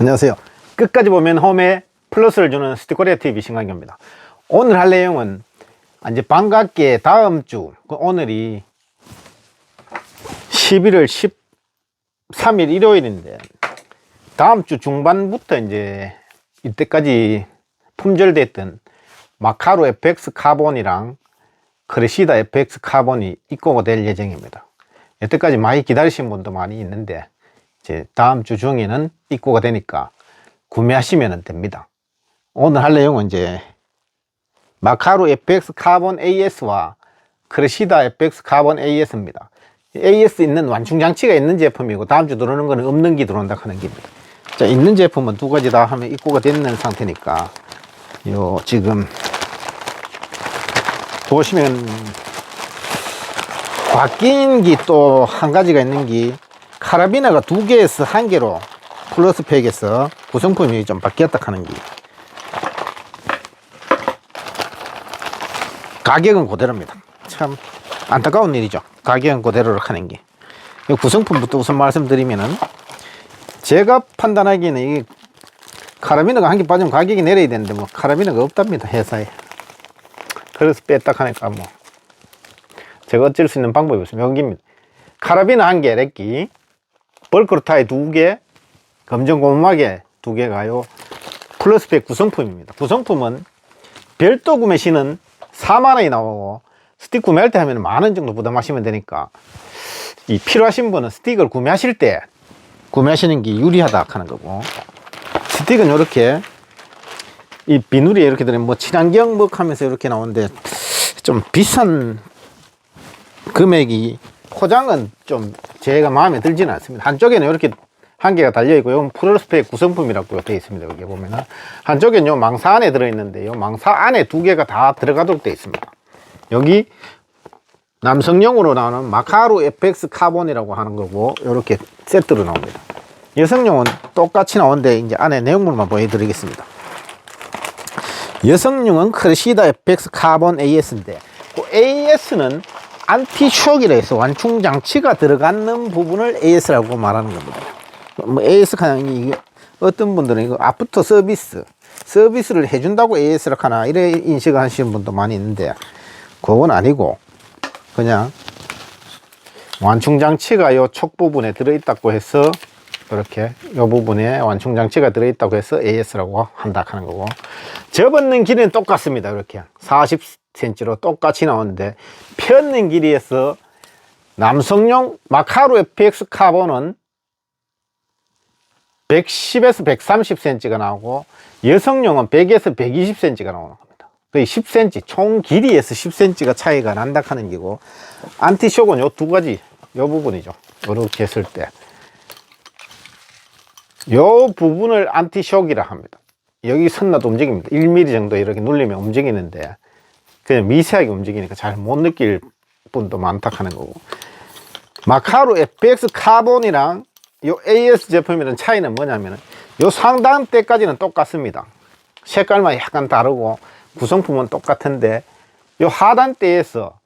안녕하세요. 끝까지 보면 홈에 플러스를 주는 스티커리아 TV 신강규입니다. 오늘 할 내용은 이제 반갑게 다음 주, 그 오늘이 11월 13일 일요일인데 다음 주 중반부터 이제 이때까지 품절됐던 마카로 FX 카본이랑 크레시다 FX 카본이 입고가 될 예정입니다. 여태까지 많이 기다리신 분도 많이 있는데 이제 다음 주 중에는 입고가 되니까 구매하시면 됩니다. 오늘 할 내용은 이제 마카로 FX 카본 AS와 크레시다 FX 카본 AS입니다. AS 있는 완충 장치가 있는 제품이고 다음 주 들어오는 거는 없는 게 들어온다 하는 겁니다. 자, 있는 제품은 두 가지 다 하면 입고가 되는 상태니까 요 지금 보시면 바뀐 게 또 한 가지가 있는 게 카라비나가 두 개에서 한 개로 플러스 팩에서 구성품이 좀 바뀌었다 하는 게 가격은 그대로입니다. 참 안타까운 일이죠. 가격은 그대로로 하는 게. 이 구성품부터 우선 말씀드리면은 제가 판단하기에는 이 카라비너가 한 개 빠지면 가격이 내려야 되는데 뭐 카라비너가 없답니다 회사에. 그래서 뺐다 하니까 뭐 제가 어쩔 수 있는 방법이 없습니다. 여기입니다. 카라비너 한 개, 렉기, 벌크로 타이 두 개, 검정 고무막에 두 개가요. 플러스백 구성품입니다. 구성품은 별도 구매 시는 4만 원이 나오고 스틱 구매할 때 하면 만 원 정도 부담하시면 되니까 이 필요하신 분은 스틱을 구매하실 때 구매하시는 게 유리하다 하는 거고 스틱은 이렇게 이 비누리 이렇게 들으면 뭐 친환경 뭐 하면서 이렇게 나오는데 좀 비싼 금액이 포장은 좀 제가 마음에 들지는 않습니다. 한쪽에는 이렇게 한 개가 달려 있고 이건 플러스팩 구성품이라고 되어 있습니다. 여기 보면은 한쪽에는 요 망사 안에 들어 있는데 요 망사 안에 두 개가 다 들어가도록 되어 있습니다. 여기 남성용으로 나오는 마카로 FX 카본이라고 하는 거고 이렇게 세트로 나옵니다. 여성용은 똑같이 나오는데 이제 안에 내용물만 보여드리겠습니다. 여성용은 크레시다 FX 카본 AS인데 그 AS는 안티 쇼크이라 해서 완충 장치가 들어가는 부분을 AS라고 말하는 겁니다. 뭐 AS 이게 어떤 분들은 이거 아프터 서비스 서비스를 해준다고 AS라고 하나 이래 인식을 하시는 분도 많이 있는데 그건 아니고 그냥 완충 장치가 요 촉 부분에 들어있다고 해서 이렇게 요 부분에 완충 장치가 들어있다고 해서 AS라고 한다 하는 거고 접었는 길이는 똑같습니다 이렇게 40cm로 똑같이 나오는데 펴는 길이에서 남성용 마카로 FX 카본은 110에서 130cm가 나오고 여성용은 100에서 120cm가 나오는 겁니다. 거의 10cm, 총 길이에서 10cm가 차이가 난다 하는 기고 안티쇼크는 요두 가지 요 부분이죠. 이렇게 했을 때. 요 부분을 안티쇼크이라 합니다. 여기 선나도 움직입니다. 1mm 정도 이렇게 눌리면 움직이는데 그냥 미세하게 움직이니까 잘 못 느낄 분도 많다 하는 거고 마카로 FX 카본이랑 요 AS 제품이랑 차이는 뭐냐면 요 상단 때까지는 똑같습니다. 색깔만 약간 다르고 구성품은 똑같은데 요 하단 때에서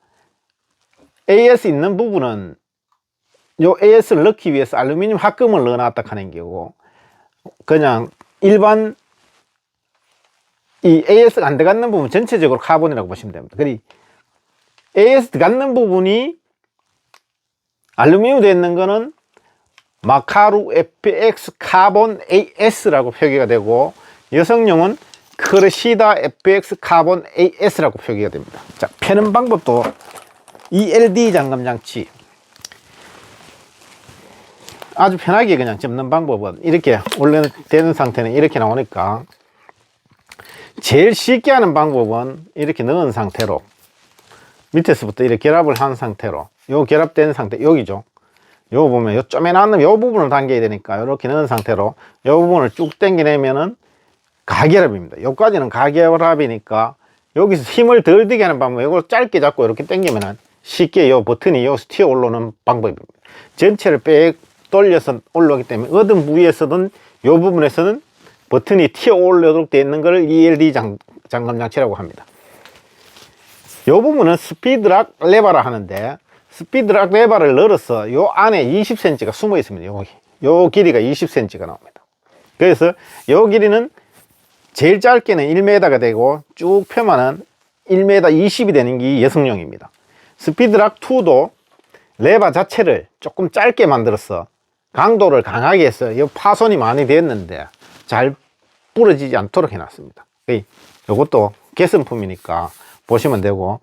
AS 있는 부분은 요 AS를 넣기 위해서 알루미늄 합금을 넣어놨다 하는 거고 그냥 일반 이 AS가 안 들어가는 부분 전체적으로 카본이라고 보시면 됩니다. 그리 AS 들어가는 부분이 알루미늄 되어 있는 거는 마카루 FX 카본 AS라고 표기가 되고 여성용은 크르시다 FX 카본 AS라고 표기가 됩니다. 자, 펴는 방법도 ELD 잠금 장치 아주 편하게 그냥 접는 방법은 이렇게 원래 되는 상태는 이렇게 나오니까 제일 쉽게 하는 방법은 이렇게 넣은 상태로 밑에서부터 이렇게 결합을 한 상태로 요 결합된 상태 여기죠. 요 보면 요 쪼매놨는 요 부분을 당겨야 되니까 이렇게 넣은 상태로 요 부분을 쭉 당겨내면은 가결합입니다. 요까지는 가결합이니까 여기서 힘을 덜 들게 하는 방법 이걸 짧게 잡고 이렇게 당기면은 쉽게 요 버튼이 요 튀어 올라오는 방법입니다. 전체를 빽 돌려서 올라오기 때문에 어떤 부위에서든 요 부분에서는 버튼이 튀어 올라오도록 되어 있는 것을 ELD 장, 잠금 장치라고 합니다 요 부분은 스피드락 레바라 하는데 스피드락 레바를 늘어서 요 안에 20cm가 숨어 있습니다. 여기. 요 길이가 20cm가 나옵니다. 그래서 요 길이는 제일 짧게는 1m가 되고 쭉 펴면은 1m 20이 되는 게 여성용입니다. 스피드락 2도 레바 자체를 조금 짧게 만들어서 강도를 강하게 해서 이 파손이 많이 됐는데 잘 부러지지 않도록 해놨습니다. 이것도 개선품이니까 보시면 되고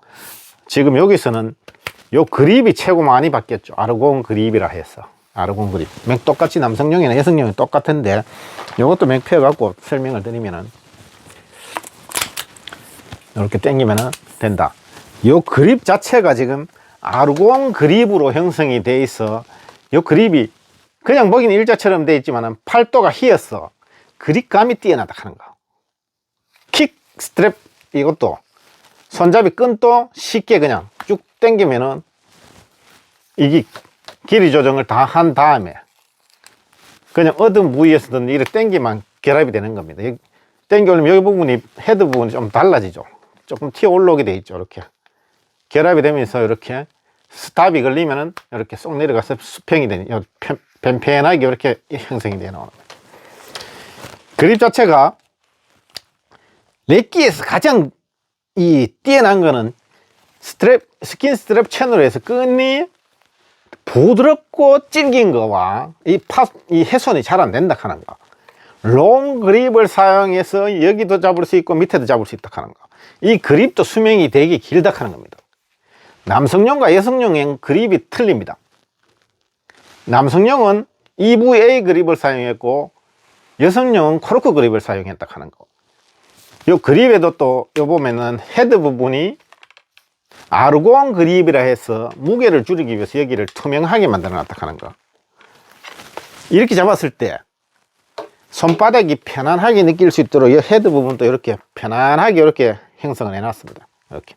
지금 여기서는 요 그립이 최고 많이 바뀌었죠. 아르곤 그립이라 해서 아르곤 그립. 맥 똑같이 남성용이나 여성용이 똑같은데 요것도 맥 펴갖고 설명을 드리면은 이렇게 당기면은 된다. 요 그립 자체가 지금 아르곤 그립으로 형성이 돼 있어. 요 그립이 그냥 먹이는 일자처럼 돼 있지만은 팔도가 휘었어. 그립감이 뛰어나다 하는 거. 킥 스트랩 이것도 손잡이 끈도 쉽게 그냥 쭉 당기면은 이게 길이 조정을 다 한 다음에 그냥 어떤 부위에서든 이렇게 당기만 결합이 되는 겁니다. 여기 당겨 올리면 여기 부분이 헤드 부분이 좀 달라지죠. 조금 튀어 올라오게 돼 있죠. 이렇게 결합이 되면서 이렇게 스탑이 걸리면은 이렇게 쏙 내려가서 수평이 되는 편편하게 이렇게 형성이 되어 나오는 거예요. 그립 자체가 렉기에서 가장 이 뛰어난 거는 스트랩 스킨 스트랩 채널에서 끈이 부드럽고 질긴 거와 이 파, 이 훼손이 잘 안 된다 하는 거. 롱 그립을 사용해서 여기도 잡을 수 있고 밑에도 잡을 수 있다 하는 거. 이 그립도 수명이 되게 길다 하는 겁니다. 남성용과 여성용의 그립이 틀립니다. 남성용은 EVA 그립을 사용했고 여성용은 코르크 그립을 사용했다 하는 거. 요 그립에도 또, 요 보면은 헤드 부분이 아르곤 그립이라 해서 무게를 줄이기 위해서 여기를 투명하게 만들어 놨다 하는 거. 이렇게 잡았을 때 손바닥이 편안하게 느낄 수 있도록 이 헤드 부분도 이렇게 편안하게 이렇게 형성을 해 놨습니다. 이렇게.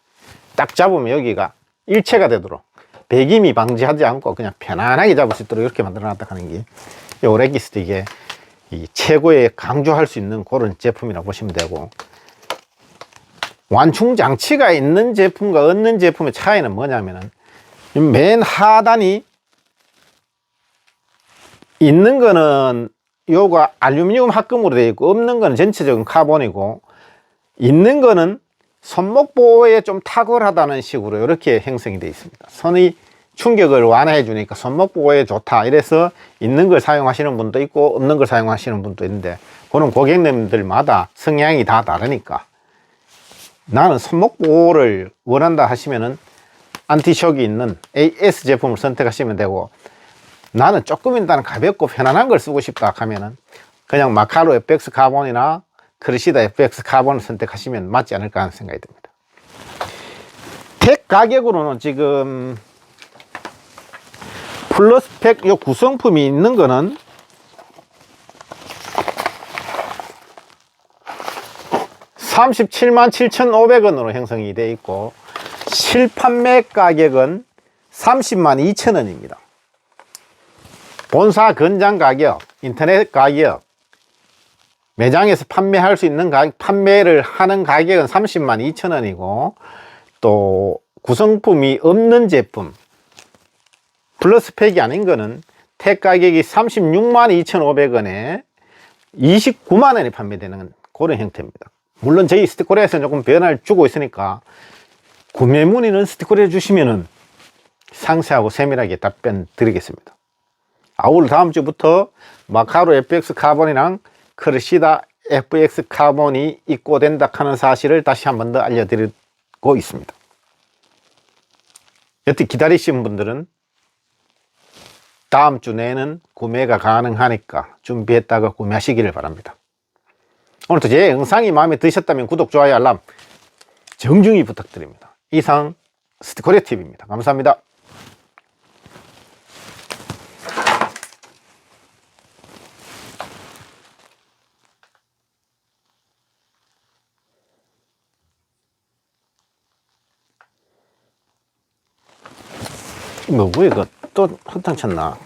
딱 잡으면 여기가 일체가 되도록 배김이 방지하지 않고 그냥 편안하게 잡을 수 있도록 이렇게 만들어 놨다 하는 게 이 오레기스도 이게 이 최고의 강조할 수 있는 그런 제품이라고 보시면 되고 완충 장치가 있는 제품과 없는 제품의 차이는 뭐냐면은 이맨 하단이 있는 거는 요가 알루미늄 합금으로 되어 있고 없는 거는 전체적인 카본이고 있는 거는 손목 보호에 좀 탁월하다는 식으로 이렇게 형성이 되어 있습니다. 선의 충격을 완화해 주니까 손목 보호에 좋다. 이래서 있는 걸 사용하시는 분도 있고 없는 걸 사용하시는 분도 있는데 그는 고객님들마다 성향이 다 다르니까 나는 손목 보호를 원한다 하시면은 안티쇼크 있는 AS 제품을 선택하시면 되고 나는 조금이라도 가볍고 편안한 걸 쓰고 싶다 하면은 그냥 마카로 FX 카본이나 크리시다 FX 카본을 선택하시면 맞지 않을까 하는 생각이 듭니다. 택 가격으로는 지금 플러스 팩 요 구성품이 있는 거는 (37만 7,500원으로) 형성이 되어 있고 실판매 가격은 (30만 2천원입니다) 본사 건장 가격 인터넷 가격 매장에서 판매할 수 있는 가격 판매를 하는 가격은 (30만 2천원이고) 또 구성품이 없는 제품 플러스 팩이 아닌 거는 택 가격이 36만 2,500원에 29만 원에 판매되는 그런 형태입니다. 물론 저희 스티커리에서 조금 변화를 주고 있으니까 구매 문의는 스티커리에 주시면은 상세하고 세밀하게 답변 드리겠습니다. 아울 다음 주부터 마카로 FX 카본이랑 크르시다 FX 카본이 입고된다 하는 사실을 다시 한 번 더 알려드리고 있습니다. 여태 기다리신 분들은 다음 주 내는 구매가 가능하니까 준비했다가 구매하시기를 바랍니다. 오늘도 제 영상이 마음에 드셨다면 구독, 좋아요, 알람 정중히 부탁드립니다. 이상 스티커리어 TV입니다. 감사합니다. 뭐, 왜 이거 또 헛탕 쳤나?